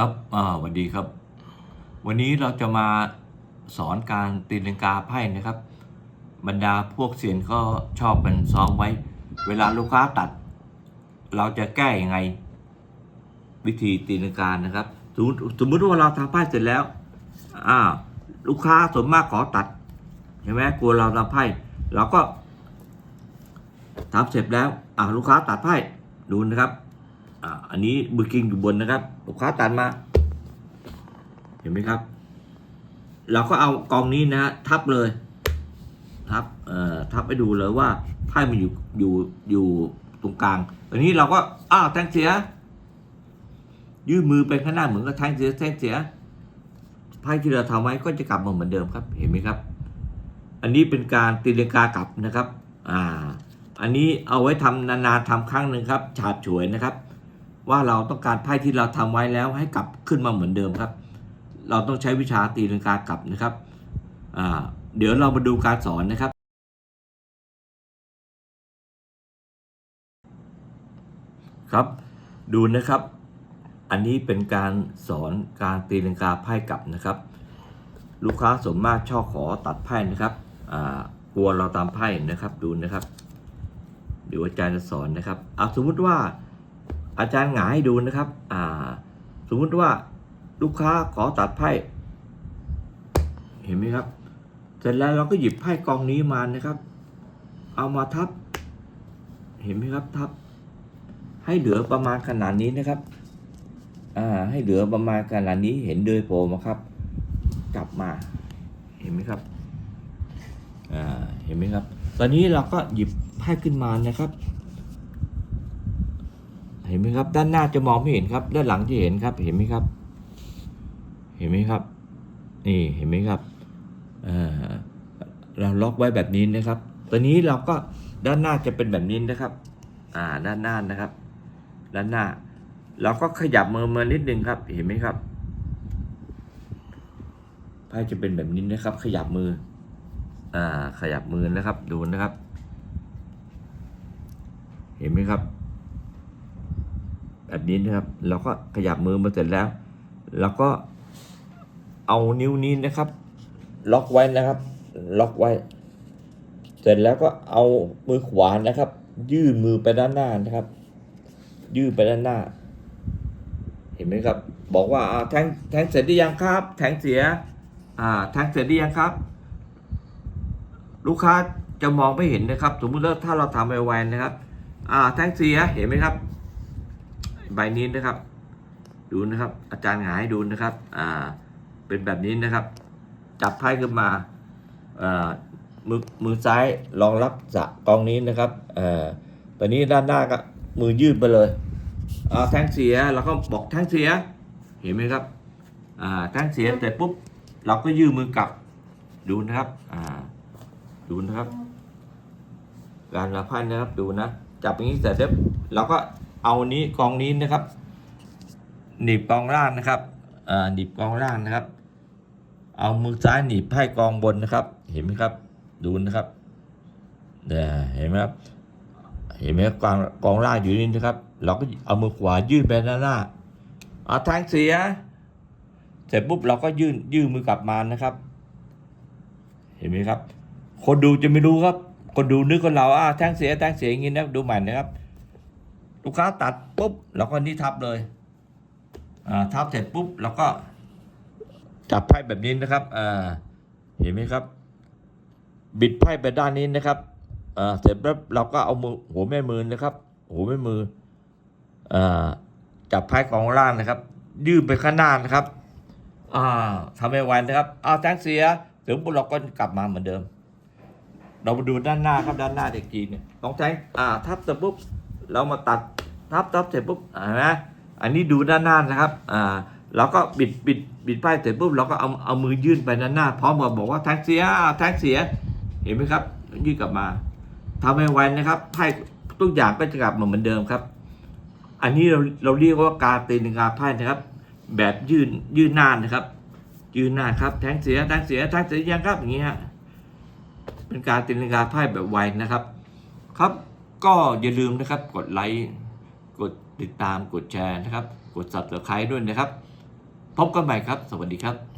ครับอ่าสวัสดีครับ วันนี้เราจะมาสอนการตีลังกาไพ่นะครับ บรรดาพวกเซียนก็ชอบเป็นซ้อมไว้ เวลาลูกค้าตัด เราจะแก้ยังไง วิธีตีลังกานะครับสมมติสมมติว่าเราทำไพ่เสร็จแล้วอ่าลูกค้าส่วนมากขอตัดใช่ไหมกลัวเราทำไพ่เราก็ทำเสร็จแล้วอ่าลูกค้าตัดไพ่ดูนะครับ อ่าอันนี้มือคิงอยู่บนนะครับลูกค้าตัดมา เห็นไหมครับ เราก็เอากองนี้นะฮะทับเลย ทับเอ่อทับไปดูเลยว่าไพ่มันอยู่อยู่อยู่ตรงกลางตอนนี้เราก็อ้าวแทงเสีย ยื่นมือไปข้างหน้าเหมือนกับแทงเสียแทงเสียไพ่ที่เราทำไว้ก็จะกลับมาเหมือนเดิมครับ เห็นไหมครับ อันนี้เป็นการตีลังกากลับนะครับ อ่า อันนี้เอาไว้ทำนานๆทำครั้งหนึ่งครับ ฉาบฉวยนะครับ ว่าเราต้องการไพ่ที่เราทำไว้แล้วให้กลับขึ้นมาเหมือนเดิมครับ เราต้องใช้วิชาตีลังกากลับนะครับเดี๋ยวเรามาดูการสอนนะครับ ครับ ดูนะครับ อันนี้เป็นการสอนการตีลังกาไพ่กลับนะครับ ลูกค้าสมมากชอบขอตัดไพ่นะครับกลัวเราตามไพ่นะครับดูนะครับเดี๋ยวอาจารย์จะสอนนะครับเอาสมมุติว่า อาจารย์หงายให้ดูนะครับอ่าสมมุติว่าลูกค้าขอตัดไพ่ เห็นไหมครับ เสร็จแล้วเราก็หยิบไพ่กองนี้มานะครับ เอามาทับ เห็นไหมครับทับ ให้เหลือประมาณขนาดนี้นะครับ อ่า ให้เหลือประมาณขนาดนี้เห็นเดยโผล่มาครับ กลับมา เห็นไหมครับ อ่า เห็นไหมครับ ตอนนี้เราก็หยิบไพ่ขึ้นมานะครับ เห็นไหมครับ ด้านหน้าจะมองไม่เห็นครับ ด้านหลังจะเห็นครับ เห็นไหมครับ เห็นไหมครับ นี่เห็นไหมครับเราล็อกไว้แบบนี้นะครับ ตอนนี้เราก็ด้านหน้าจะเป็นแบบนี้นะครับ อ่า ด้านหน้านะครับ ด้านหน้า เราก็ขยับมือมานิดนึงครับ เห็นไหมครับไพ่จะเป็นแบบนี้นะครับ ขยับมือ อ่า ขยับมือนะครับ ดูนะครับ เห็นไหมครับ แบบนี้นะครับ เราก็ขยับมือมาเสร็จแล้วเราก็เอานิ้วนี้นะครับ ล็อกไว้นะครับ ล็อกไว้ เสร็จแล้วก็เอามือขวานะครับ ยื่นมือไปด้านหน้านะครับ ยื่นไปด้านหน้า เห็นไหมครับ บอกว่าแทงแทงเสร็จหรือยังครับ แทงเสีย อ่า แทงเสร็จหรือยังครับ ลูกค้าจะมองไม่เห็นนะครับ สมมุติว่าถ้าเราทำไวๆนะครับ อ่า แทงเสียเห็นไหมครับ ใบนี้นะครับ ดูนะครับ อาจารย์หงายให้ดูนะครับ อ่า เป็นแบบนี้นะครับ จับไพ่ขึ้นมาอ่ามือมือซ้ายรองรับสะกองนี้นะครับอ่อตอนนี้ด้านหน้าก็มือยืดไปเลยอ่าแทงเสียเราก็บอกแทงเสีย เห็นไหมครับ อ่าแทงเสียแต่ปุ๊บ เราก็ยืดมือกลับ ดูนะครับ อ่า ดูนะครับ การรับไพ่นะครับ ดูนะ จับอย่างนี้เสร็จแล้วเราก็ เอานี้กองนี้นะครับ หนีบกองล่างนะครับอ่าหนีบกองล่างนะครับ เอามือซ้ายหนีบไพ่กองบนนะครับ เห็นไหมครับ ดูนะครับเนี่ยเห็นไหมครับ เห็นไหมครับกองกองล่างอยู่นี่นะครับ เราก็เอามือขวายื่นไปด้านหน้าเอาทางเสีย เสร็จปุ๊บเราก็ยื่นยื่นมือกลับมานะครับ เห็นไหมครับ คนดูจะไม่รู้ครับ คนดูนึกว่าเราอ่าแทงเสียแทงเสียอย่างนี้นะดูใหม่นะครับ ลูกค้าตัดปุ๊บเราก็นี่ทับเลยอ่าทับเสร็จปุ๊บเราก็จับไพ่แบบนี้นะครับอ่าเห็นไหมครับ บิดไพ่ไปด้านนี้นะครับอ่าเสร็จแล้วเราก็เอามือหัวแม่มือนะครับ หัวแม่มืออ่าจับไพ่กองล่างนะครับ ยื่นไปข้างหน้านะครับอ่าทำให้ไวนะครับเอาแทงเสียถึงปุ๊บเราก็กลับมาเหมือนเดิม เรามาดูด้านหน้าครับด้านหน้าเด็กจีนเนี่ยต้องแทงอ่าทับเสร็จปุ๊บเรามาตัด ทับทับเสร็จปุ๊บเห็นไหมอันนี้ดูด้านหน้านะครับอ่าเราก็บิดบิดบิดไพ่เสร็จปุ๊บเราก็เอาเอามือยื่นไปด้านหน้าพร้อมกับบอกว่าแทงเสียแทงเสียเห็นไหมครับยื่นกลับมาทำให้ไวนะครับไพ่ทุกอย่างก็จะกลับมาเหมือนเดิมครับ อันนี้เราเราเรียกว่าการตีนกาไพ่นะครับ แบบยื่นยื่นหน้านะครับ ยืนหน้าครับแทงเสียแทงเสียแทงเสียยังครับอย่างนี้ฮะเป็นการตีลังกาไพ่แบบไวนะครับ ครับก็อย่าลืมนะครับกดไลค์ กดติดตามกดแชร์นะครับ กด subscribe ด้วยนะครับ พบกันใหม่ครับ สวัสดีครับ